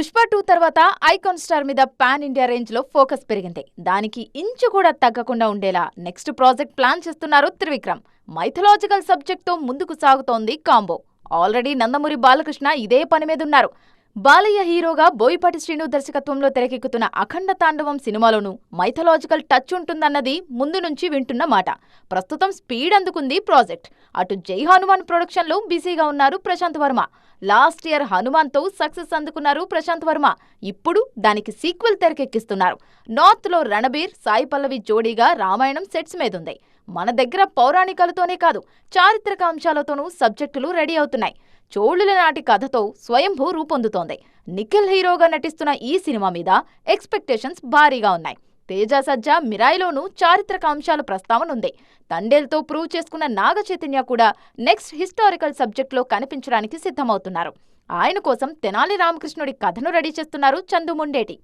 Pushpa two తర్వాత icon star మీద pan India రేంజ్లో ఫోకస్ పెరిగింది. దానికి ఇంచు కూడా తగ్గకుండా ఉండేలా నెక్స్ట్ ప్రాజెక్ట్ ప్లాన్ చేస్తున్నారు త్రివిక్రమ్. మైథలాజికల్ సబ్జెక్ట్తో ముందుకు సాగుతోంది కాంబో. ఆల్రెడీ నందమూరి బాలకృష్ణ ఇదే పని మీద ఉన్నారు. బాలయ్య హీరోగా బోయిపాటి శ్రీను దర్శకత్వంలో తెరకెక్కుతున్న అఖండ తాండవం సినిమాలోనూ మైథలాజికల్ టచ్ ఉంటుందన్నది ముందు నుంచి వింటున్న మాట. ప్రస్తుతం స్పీడ్ అందుకుంది ప్రాజెక్ట్. అటు జై హనుమాన్ ప్రొడక్షన్లో బిజీగా ఉన్నారు ప్రశాంత్ వర్మ. లాస్ట్ ఇయర్ హనుమాన్తో సక్సెస్ అందుకున్నారు ప్రశాంత్ వర్మ. ఇప్పుడు దానికి సీక్వెల్ తెరకెక్కిస్తున్నారు. నార్త్లో రణబీర్ సాయి పల్లవి జోడీగా రామాయణం సెట్స్ మీదుంది. మన దగ్గర పౌరాణికాలతోనే కాదు చారిత్రక అంశాలతోనూ సబ్జెక్టులు రెడీ అవుతున్నాయి. చోళుల నాటి కథతో స్వయంభూ రూపొందుతోంది. నిఖిల్ హీరోగా నటిస్తున్న ఈ సినిమా మీద ఎక్స్పెక్టేషన్స్ భారీగా ఉన్నాయి. తేజ సజ్జా మిరాయిలోనూ చారిత్రక అంశాల ప్రస్తావన ఉంది. తండేల్తో ప్రూవ్ చేసుకున్న నాగ చైతన్య కూడా నెక్స్ట్ హిస్టారికల్ సబ్జెక్టులో కనిపించడానికి సిద్ధమవుతున్నారు. ఆయన కోసం తెనాలి రామకృష్ణుడి కథను రెడీ చేస్తున్నారు చందు ముండేటి.